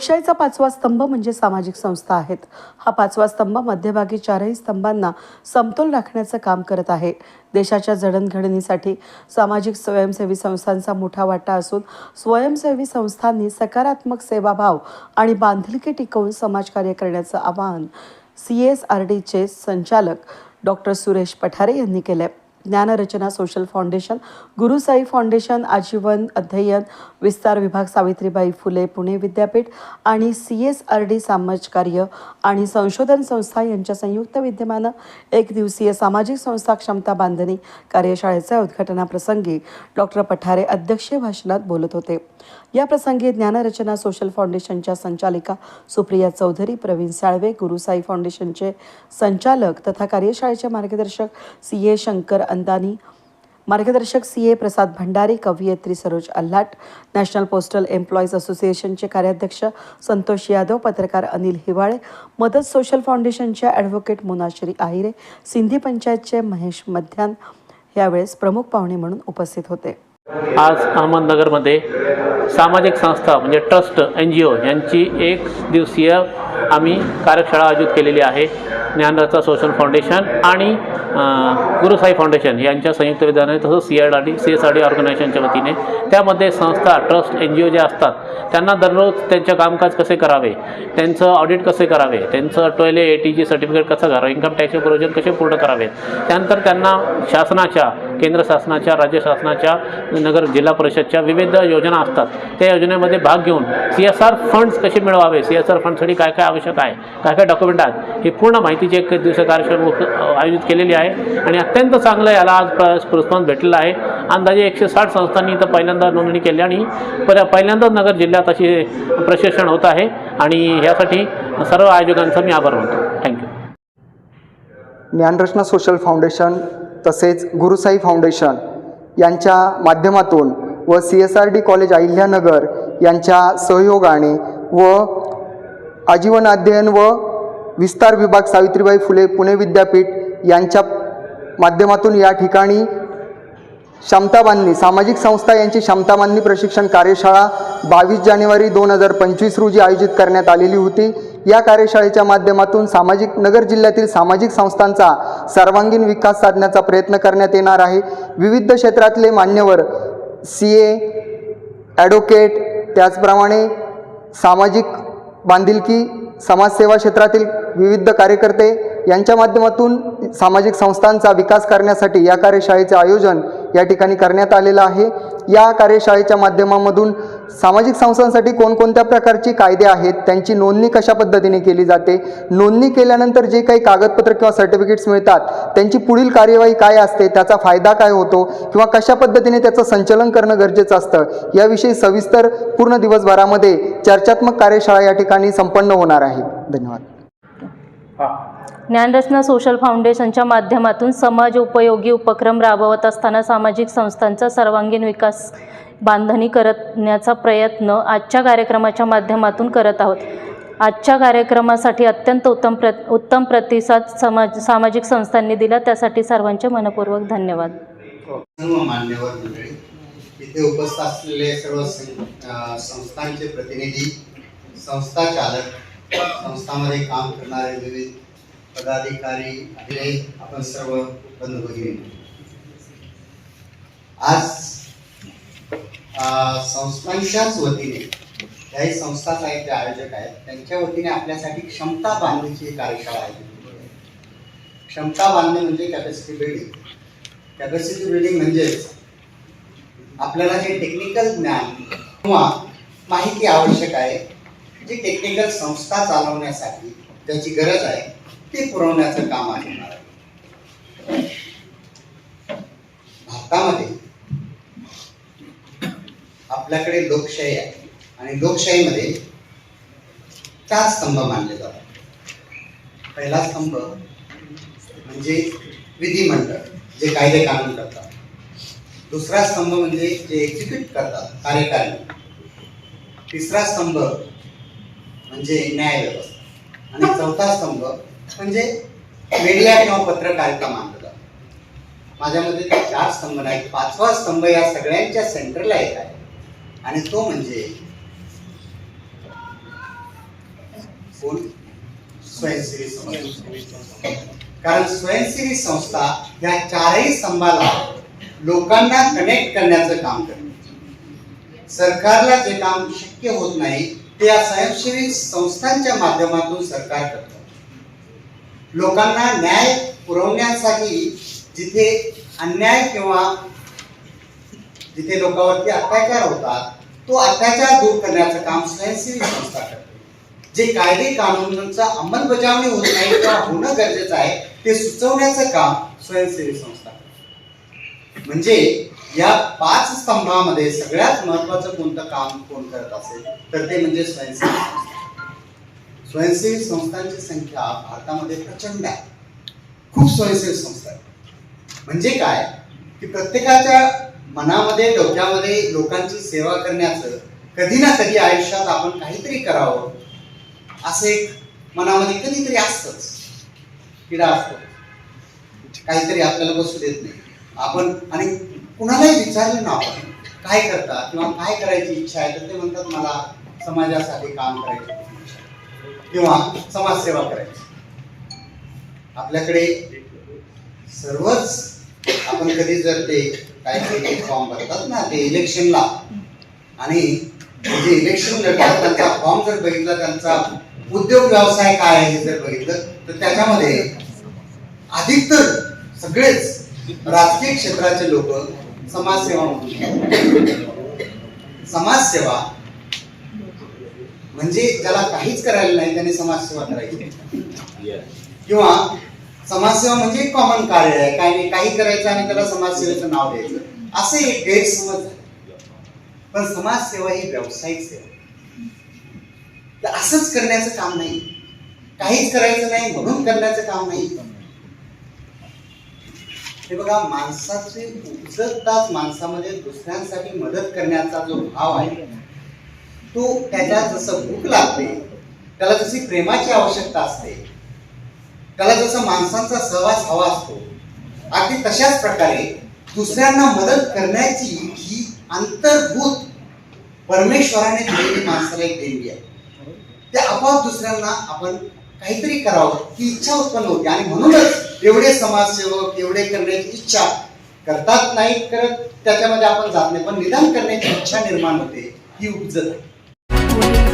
लोकशाहीचा पाचवा स्तंभ म्हणजे सामाजिक संस्था आहेत. हा पाचवा स्तंभ मध्यभागी चारही स्तंभांना समतोल राखण्याचं काम करत आहे. देशाच्या जडणघडणीसाठी सामाजिक स्वयंसेवी संस्थांचा मोठा वाटा असून स्वयंसेवी संस्थांनी सकारात्मक सेवाभाव आणि बांधिलकी टिकवून समाजकार्य करण्याचं आवाहन सी एस आर डीचे संचालक डॉक्टर सुरेश पठारे यांनी केलं Dnyanrachana social foundation Gurusai foundation आजीवन अध्ययन विस्तार विभाग सावित्रीबाई फुले पुणे विद्यापीठ आणि सी एस आर डी समाजकार्य आणि संशोधन संस्था यांच्या संयुक्त विद्यमानं एक दिवसीय सामाजिक संस्था क्षमता बांधणी कार्यशाळेच्या उद्घाटनाप्रसंगी डॉक्टर पठारे अध्यक्षीय भाषणात बोलत होते. या प्रसंगी ज्ञानरचना सोशल फाउंडेशनच्या संचालिका सुप्रिया चौधरी प्रवीण साळवे गुरुसाई फाउंडेशनचे संचालक तथा कार्यशाळेचे मार्गदर्शक सी ए शंकर अंदानी मार्गदर्शक सी ए प्रसाद भंडारी कवयित्री Saroj Allat national postal employees असोसिएशनचे कार्याध्यक्ष संतोष यादव पत्रकार अनिल हिवाळे मदत सोशल फाउंडेशनच्या ॲडव्होकेट मोनाश्री आहिरे सिंधी पंचायतचे महेश मध्यान यावेळेस प्रमुख पाहुणे म्हणून उपस्थित होते. आज अहमदनगरमध्ये सामाजिक संस्था म्हणजे ट्रस्ट एन जी ओ यांची एक दिवसीय आम्ही कार्यशाळा आयोजित केलेली आहे. ज्ञानरचा सोशल फाउंडेशन आणि गुरुसाई फाउंडेशन यांच्या संयुक्त विद्याने तसंच C R D C S R D ऑर्गनायझेशनच्या वतीने त्यामध्ये संस्था ट्रस्ट एन जी ओ जे असतात त्यांना दररोज त्यांचे कामकाज कसे करावे त्यांचं ऑडिट कसे करावे त्यांचं टोयले ए टी जी सर्टिफिकेट कसं करावं इन्कम टॅक्सचे प्रोविजन कसे पूर्ण करावेत त्यानंतर त्यांना शासनाच्या केंद्र शासनाच्या राज्य शासनाच्या नगर जिल्हा परिषदच्या विविध योजना असतात. त्या योजनेमध्ये भाग घेऊन सी एस आर फंड्स कसे मिळवावे सी एस आर फंडसाठी काय काय आवश्यक आहे काय काय डॉक्युमेंट आहेत ही पूर्ण माहितीची एक दिवसीय कार्यक्रम आयोजित केलेली आहे. आणि अत्यंत चांगलं याला आज प्र- भेटलेला आहे. अंदाजे एकशे साठ संस्थांनी इथं पहिल्यांदा नोंदणी केली आणि पर पहिल्यांदाच नगर जिल्ह्यात अशी प्रशिक्षण होत आहे. आणि यासाठी सर्व आयोजकांचा मी आभार मानतो. थँक्यू ज्ञानरचना सोशल फाउंडेशन तसेच गुरुसाई फाउंडेशन यांच्या माध्यमातून व C S R D college Ahilyanagar यांच्या सहयोगाने व आजीवन अध्ययन व विस्तार विभाग सावित्रीबाई फुले पुणे विद्यापीठ यांच्या माध्यमातून या ठिकाणी क्षमता बांधणी सामाजिक संस्था यांची क्षमता बांधणी प्रशिक्षण कार्यशाळा बावीस जानेवारी दोन हजार पंचवीस रोजी आयोजित करण्यात आलेली होती. या कार्यशाळेच्या माध्यमातून सामाजिक नगर जिल्ह्यातील सामाजिक संस्थांचा सर्वांगीण विकास साधण्याचा प्रयत्न करण्यात येणार आहे. विविध क्षेत्रातले मान्यवर सी ए ॲडव्होकेट त्याचप्रमाणे सामाजिक बांधिलकी समाजसेवा क्षेत्रातील विविध कार्यकर्ते यांच्या माध्यमातून सामाजिक संस्थांचा विकास करण्यासाठी या कार्यशाळेचे आयोजन या ठिकाणी करण्यात आलेलं आहे. या कार्यशाळेच्या माध्यमामधून सामाजिक संस्थांसाठी कोणकोणत्या प्रकारची कायदे आहेत त्यांची नोंदणी कशा पद्धतीने केली जाते नोंदणी केल्यानंतर जे काही कागदपत्र किंवा सर्टिफिकेट्स मिळतात त्यांची पुढील कार्यवाही काय असते त्याचा फायदा काय होतो किंवा कशा पद्धतीने त्याचं संचलन करणं गरजेचं असतं याविषयी सविस्तर पूर्ण दिवसभरामध्ये चर्चात्मक कार्यशाळा या ठिकाणी संपन्न होणार आहे. धन्यवाद. ज्ञानरचना सोशल फाउंडेशनच्या माध्यमातून समाज उपयोगी उपक्रम राबवत असताना सामाजिक संस्थांचा सर्वांगीण विकास बांधणी करण्याचा प्रयत्न आजच्या कार्यक्रमाच्या माध्यमातून करत आहोत. आजच्या कार्यक्रमासाठी अत्यंत उत्तम प्र उत्तम प्रतिसाद समाज सामाजिक संस्थांनी दिला. त्यासाठी सर्वांचे मनपूर्वक धन्यवाद. मंडळी इथे उपस्थित असलेले सर्व संस्थांचे प्रतिनिधी संस्था चालक संस्थामध्ये काम करणारे विविध पदाधिकारी अभिनय आपण सर्व बंधू भगिनी. आज संस्थांच्याच वतीने काही संस्था साहित्य आयोजक आहेत त्यांच्या वतीने आपल्यासाठी क्षमता बांधणीची कार्यशाळा आहे. क्षमता बांधणे म्हणजे कॅपॅसिटी बिल्डिंग कॅपॅसिटी बिल्डिंग म्हणजेच आपल्याला जे टेक्निकल ज्ञान किंवा माहिती आवश्यक आहे जी टेक्निकल संस्था चालवण्यासाठी ज्याची गरज आहे ती पुरवण्याचं काम आहे. भारतामध्ये आपल्याकडे लोकशाही आहे आणि लोकशाहीमध्ये चार स्तंभ मानले जातात. पहिला स्तंभ म्हणजे विधिमंडळ जे कायदे कानून करतात. दुसरा स्तंभ म्हणजे जे एक्झिक्यूट करतात कार्यकारी. तिसरा स्तंभ म्हणजे न्याय व्यवस्था. आणि चौथा स्तंभ म्हणजे मीडिया किंवा पत्रकारिता मानलं जातं माझ्यामध्ये ते चार स्तंभ नाहीत पाचवा स्तंभ या सगळ्यांच्या सेंटरला एक आहे. आणि तो म्हणजे कोण? स्वयंसेवी संस्था. कारण स्वयंसेवी संस्था या चारही स्तंभाला लोकांना कनेक्ट करण्याचं काम करणे सरकारला जे काम शक्य होत नाही ते या स्वयंसेवी संस्थांच्या माध्यमातून सरकार करतात लोकांना न्याय पुरवण्यासाठी जिथे अन्याय किंवा जिथे लोकांवरती अत्याचार होतात तो अत्याचार दूर करण्याचं काम स्वयंसेवी संस्था करते. जे कायदे कानूनांचा अंमलबजावणी होत नाही किंवा होणं गरजेचं आहे ते सुचवण्याचं काम स्वयंसेवी संस्था म्हणजे या पाच स्तंभामध्ये सगळ्यात महत्वाचं कोणतं काम कोण करत असेल? तर ते म्हणजे स्वयंसेवी संस्था. स्वयंसेवी संस्थांची संख्या भारतामध्ये प्रचंड आहे. खूप स्वयंसेवी संस्था आहेत. म्हणजे काय? की प्रत्येकाच्या मनामध्ये डोक्यामध्ये लोकांची सेवा करण्याचं कधी ना कधी आयुष्यात आपण काहीतरी करावं. असं एक मनामध्ये कधीतरी असतच. किडा असतो. काहीतरी आपल्याला बसू देत नाही. आपण आणि कुणालाही विचारलं ना आपण काय करता किंवा काय करायची इच्छा आहे तर ते म्हणतात मला समाजासाठी काम करायचं. किंवा समाजसेवा करायची. आपल्याकडे सर्वच आपण कधी जर ते काहीतरी फॉर्म भरतात ना ते इलेक्शनला आणि जे इलेक्शन लढतात त्यांचा फॉर्म जर बघितला त्यांचा उद्योग व्यवसाय काय आहे हे जर बघितलं तर त्याच्यामध्ये अधिकतर सगळेच राजकीय क्षेत्राचे लोक समाजसेवा समाजसेवा म्हणजे ज्याला काहीच करायला नाही त्याने समाजसेवा करायची. किंवा समाजसेवा म्हणजे कॉमन कार्य आहे. काही नाही काही करायचं आणि त्याला समाजसेवेचं नाव द्यायचं. असे एक गैरसमज पण समाजसेवा ही व्यावसायिक सेवा तर असंच करण्याचं काम नाही. काहीच करायचं नाही म्हणून करण्याचं काम नाही. हे बघा माणसाचे उपजताच माणसामध्ये दुसऱ्यांसाठी मदत करण्याचा जो भाव आहे तो त्याच्या जसं भूक लागते त्याला जशी प्रेमाची आवश्यकता असते त्याला जसं माणसांचा सहवास हवा असतो अगदी तशाच प्रकारे दुसऱ्यांना मदत करण्याची ही अंतर्भूत परमेश्वराने दिलेली माणसाला एक देणगी आहे. ते आपोआप दुसऱ्यांना आपण काहीतरी करावं ही इच्छा उत्पन्न होते. आणि म्हणूनच एवढे समाजसेवक एवढे करण्याची इच्छा करतात नाही करत त्याच्यामध्ये आपण जात नाही. पण निदान करण्याची इच्छा निर्माण होते ही उपजत आहे.